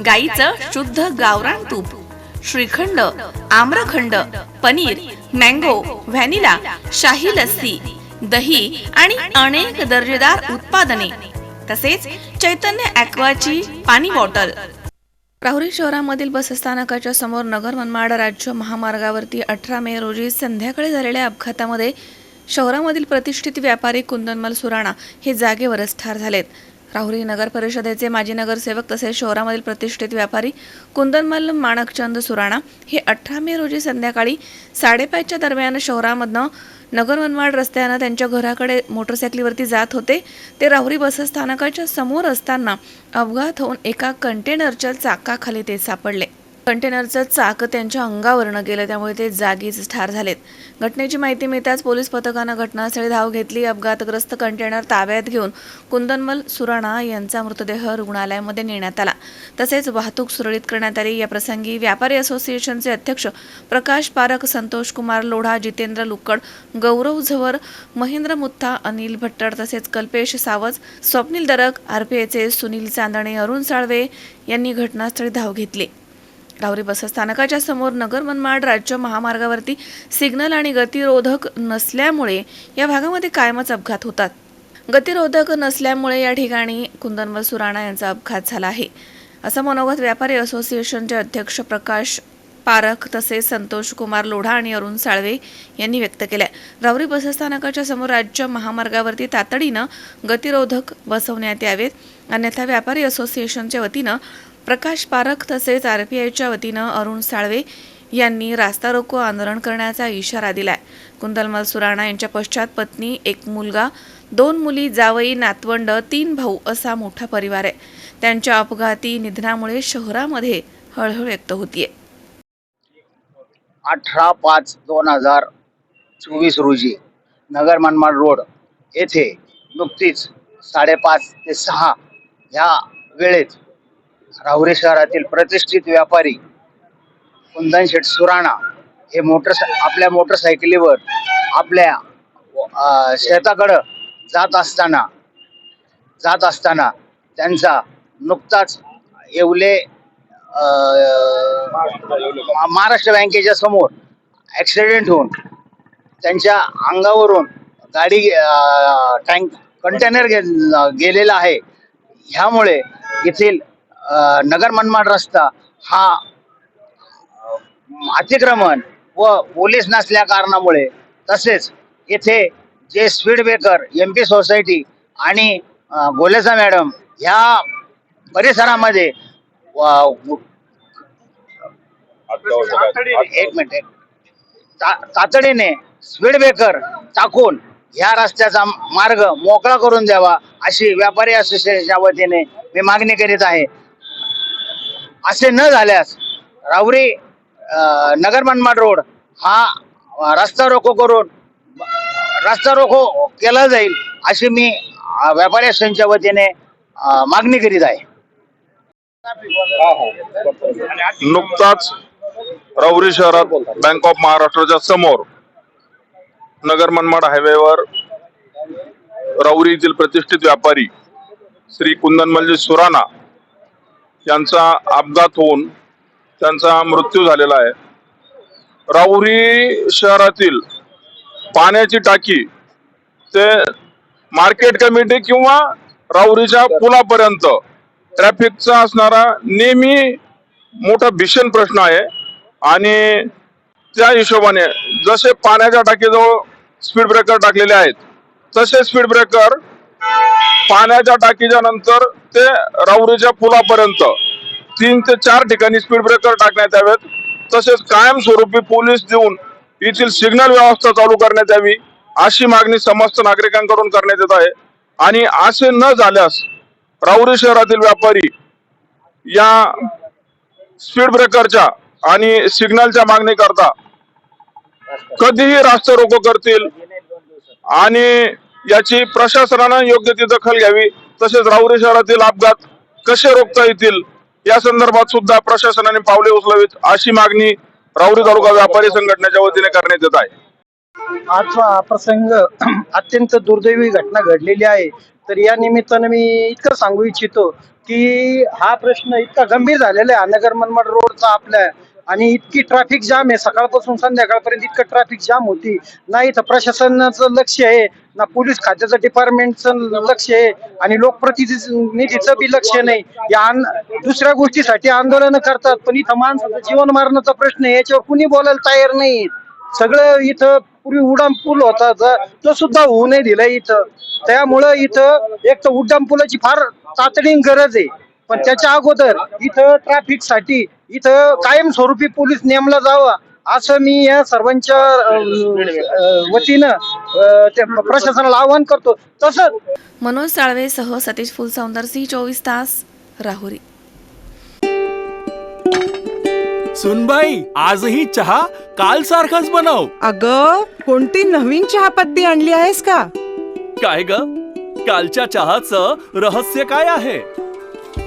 गाईचं शुद्ध गावरान तूप श्रीखंड आम्रखंड पनीर मँगो व्हॅनिला शाही लस्सी दही आणि अनेक दर्जेदार उत्पादने तसेच चैतन्य ॲक्वाची पाणी बॉटल. राहुरी शहरामधील बसस्थानकाच्या समोर नगर मनमाड राज्य महामार्गावरती अठरा मे रोजी संध्याकाळी झालेल्या अपघातामध्ये शहरामधील प्रतिष्ठित व्यापारी कुंदनमल सुराणा हे जागेवरच ठार झालेत. राहुरी नगर परिषदेचे माजी नगरसेवक तसेच शहरामधील प्रतिष्ठित व्यापारी कुंदनमल माणकचंद सुराणा हे अठरा मे रोजी संध्याकाळी साडेपाचच्या दरम्यान शहरामधनं नगर मनमाड रस्त्यानं त्यांच्या घराकडे मोटरसायकलीवरती जात होते. ते राहुरी बसस्थानकाच्या समोर असताना अपघात होऊन एका कंटेनरच्या चाकाखाली ते सापडले. कंटेनरचं चाक त्यांच्या अंगावरनं गेलं त्यामुळे ते जागीच ठार झालेत. घटनेची माहिती मिळताच पोलीस पथकानं घटनास्थळी धाव घेतली. अपघातग्रस्त कंटेनर ताब्यात घेऊन कुंदनमल सुराणा यांचा मृतदेह रुग्णालयामध्ये नेण्यात आला. तसेच वाहतूक सुरळीत करण्यात आली. या प्रसंगी व्यापारी असोसिएशनचे अध्यक्ष प्रकाश पारख संतोष कुमार लोढा जितेंद्र लुक्कड गौरव झवर महेंद्र मुत्था अनिल भट्टड तसेच कल्पेश सावज स्वप्नील दरक आरपीएचे सुनील चांदणे अरुण साळवे यांनी घटनास्थळी धाव घेतली. राहुरी बसस्थानकाच्या समोर नगर मनमाड राज्य महामार्गावरती सिग्नल आणि गतिरोधक नसल्यामुळे या भागामध्ये कायमच अपघात होतात. गतिरोधक नसल्यामुळे या ठिकाणी कुंदनवल सुराणा यांचा अपघात झाला आहे. असं मनोगत व्यापारी असोसिएशनचे अध्यक्ष प्रकाश पारख तसेच संतोष कुमार लोढा आणि अरुण साळवे यांनी व्यक्त केल्या. रावरी बसस्थानकाच्या समोर राज्य महामार्गावरती तातडीनं गतिरोधक बसवण्यात यावेत. अन्यथा व्यापारी असोसिएशनच्या वतीनं प्रकाश पारख तसेच आरपीआयच्या वतीनं अरुण साळवे यांनी रास्ता रोको आंदोलन करण्याचा इशारा दिलाय. कुंदलमल सुराणा यांच्या पश्चात पत्नी एक मुलगा दोन मुली जावई नातवंड तीन भाऊ असा मोठा परिवार आहे. त्यांच्या अपघाती निधनामुळे शहरामध्ये हळहळ व्यक्त होतीये. अठरा पाच दोन हजार चोवीस रोजी नगर मनमाड रोड येथे नुकतीच साडेपाच ते सहा ह्या वेळेत राहुरी शहरातील प्रतिष्ठित व्यापारी कुंदन शेठ सुराणा हे मोटर आपल्या मोटरसायकलीवर आपल्या शेताकडं जात असताना जात असताना त्यांचा नुकताच येवले महाराष्ट्र बँकेच्या समोर ॲक्सिडेंट होऊन त्यांच्या अंगावरून गाडी टँक कंटेनर गे गेलेला आहे. ह्यामुळे येथील नगर मनमाड रस्ता हा अतिक्रमण व पोलीस नसल्या कारणामुळे तसेच येथे जे speed breaker M P society आणि गोलेसा मॅडम ह्या परिसरामध्ये एक मिनिट तातडीने स्पीड ब्रेकर टाकून ह्या रस्त्याचा मार्ग मोकळा करून द्यावा अशी व्यापारी असोसिएशनच्या वतीने मी मागणी करीत आहे. असे न झाल्यास राहुरी नगर मनमाड रोड हा रस्ता रोको करून रस्ता रोको केला जाईल अशी मी व्यापारी असोसिएशनच्या वतीने मागणी करीत आहे. नुकताच रावरी शहरात बँक ऑफ महाराष्ट्राच्या समोर नगर मनमाड हायवेवर राऊरीतील येथील प्रतिष्ठित व्यापारी श्री कुंदन कुंदनमलजी सुराणा यांचा अपघात होऊन त्यांचा मृत्यू झालेला आहे. राहुरी शहरातील पाण्याची टाकी ते मार्केट कमिटी किंवा राहुरीच्या पुलापर्यंत ट्रॅफिकचा असणारा नेहमी मोठा भीषण प्रश्न आहे. आणि त्या हिशोबाने जसे पाण्याच्या टाकीजवळ स्पीड ब्रेकर टाकलेले आहेत तसे स्पीड ब्रेकर पाण्याच्या टाकीच्या नंतर ते राऊरीच्या पुलापर्यंत तीन ते चार ठिकाणी स्पीड ब्रेकर टाकण्यात यावेत. तसेच कायमस्वरूपी पोलीस देऊन येथील सिग्नल व्यवस्था चालू करण्यात यावी अशी मागणी समस्त नागरिकांकडून करण्यात येत आहे. आणि असे न झाल्यास राऊरी शहरातील व्यापारी या स्पीड ब्रेकरच्या आणि सिग्नलच्या मागणी करता कधीही रास्ता रोको करतील. आणि याची प्रशासनानं योग्य ती दखल घ्यावी तसेच राहुरी शहरातील अपघात कसे रोखता येतील या संदर्भात सुद्धा प्रशासनाने पावले उचलावीत अशी मागणी राहुरी तालुका व्यापारी संघटनेच्या वतीने करण्यात येत आहे. आजचा हा प्रसंग अत्यंत दुर्दैवी घटना घडलेली आहे. तर या निमित्तानं मी इतकं सांगू इच्छितो की हा प्रश्न इतका गंभीर झालेला आहे. नगर मनमाड रोडचा आपल्या आणि इतकी ट्रॅफिक जाम आहे. सकाळपासून संध्याकाळपर्यंत इतकं ट्रॅफिक जाम होती. नाही तर प्रशासनाचं लक्ष आहे ना पोलीस खात्याचं डिपार्टमेंटचं लक्ष आहे आणि लोकप्रतिनिधीचं बी लक्ष नाही. या दुसऱ्या गोष्टीसाठी आंदोलन करतात पण इथं माणसाचं जीवन मारण्याचा प्रश्न आहे. याच्यावर कुणी बोलायला तयार नाही. सगळं इथं पूर्वी उड्डाण पूल होता तो सुद्धा होऊ नाही दिला इथं. त्यामुळं इथं एक तर उड्डाण पुलाची फार तातडीन गरज आहे. पण त्याच्या अगोदर इथं ट्रॅफिकसाठी इथं कायमस्वरूपी पोलीस नेमला जावा असं मी या सर्वांच्या वतीनं प्रशासनाला आवाहन करतो. तसंच मनोज साळवेसह सतीश फुलसौंदरसी चोवीस तास राहुरी. सुनबाई आजही चहा काल सारखाच बनव. अग कोणती नवीन चहापत्ती आणली आहेस का? काय ग? कालच्या चहाचं रहस्य काय आहे?